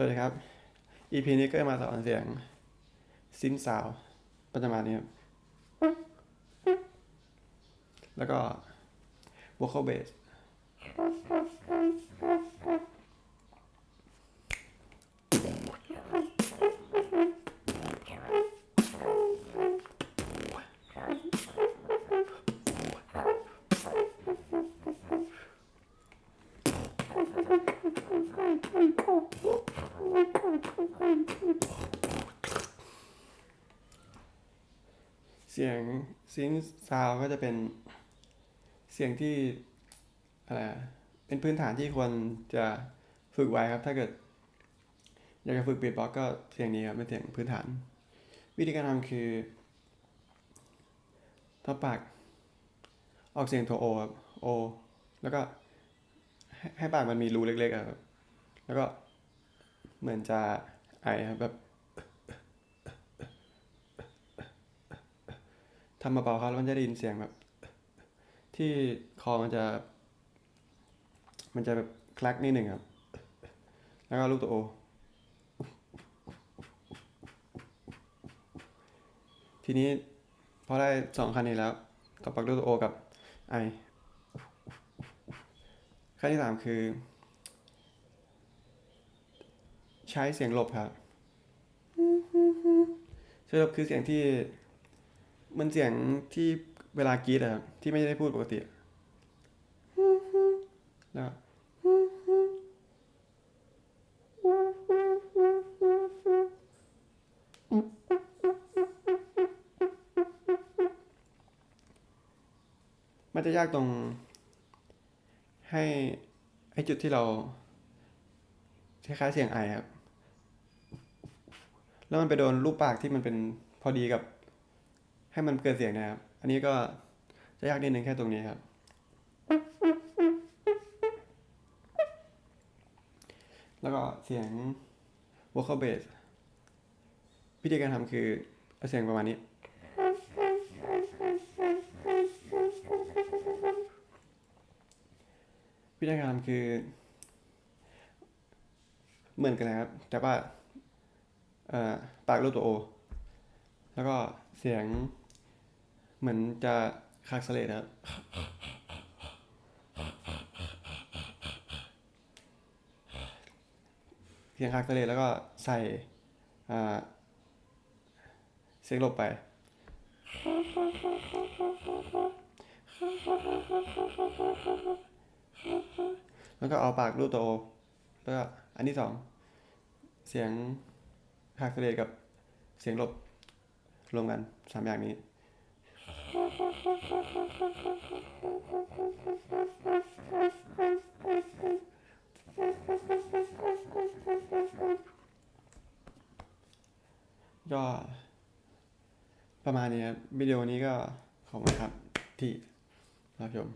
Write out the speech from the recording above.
สวัสดีครับ EP นี้ก็มาสอนเสียงซินซาวประมาณนี้ครับ แล้วก็ vocal bass เสียงซินซาวก็จะเป็นเสียงที่อะไรเป็นพื้นฐานที่ควรจะฝึกไว้ครับ ถ้าเกิด อยากจะฝึกบีทบ็อกก็เสียงนี้ครับเป็นเสียงพื้นฐาน วิธีการทำคือทับปากออกเสียงโทโอครับโอ แล้วก็ให้ปากมันมีรูเล็กๆครับ แล้วก็ เหมือนจะไอแบบทำเบาๆครับแล้วมันจะได้ยินเสียงแบบ ที่คอมันจะ มันจะแบบคลักนิดหนึ่งครับ แล้วก็ลูกตัวโอ ทีนี้พอได้สองคันนี้แล้วกับปักลูกตัวโอกับไอขั้นที่สามคือ ใช้เสียงหลบครับเสียงหลบคือเสียงที่ มันเสียงที่เวลากรีดอะครับที่ไม่ได้พูดปกติอะแล้วก็มันจะยากตรง ให้ให้จุดที่เราคล้ายๆเสียงไอครับ แล้วมันไปโดนรูปปากที่มันเป็นพอดีกับ ให้มันเกิดเสียงนะครับ อันนี้ก็จะยากนิดนึงแค่ตรงนี้ครับ แล้วก็เสียง vocal bass วิธีการทำคือเอาเสียงประมาณนี้ วิธีการทำคือ เหมือนกันนะครับ แต่ว่า ปากรูปตัวโอ แล้วก็เสียงเหมือนจะคากสเลดครับ เสียงคากสเลดแล้วก็ใส่เสียงลบไป แล้วก็เอาปากรูปตัวโอ แล้วก็อันที่สอง เสียง คากสเลกับเสียงลบรวมกันสามอย่างนี้ ก็ประมาณนี้ครับวิดีโอนี้ก็ขอบคุณครับที่รับชม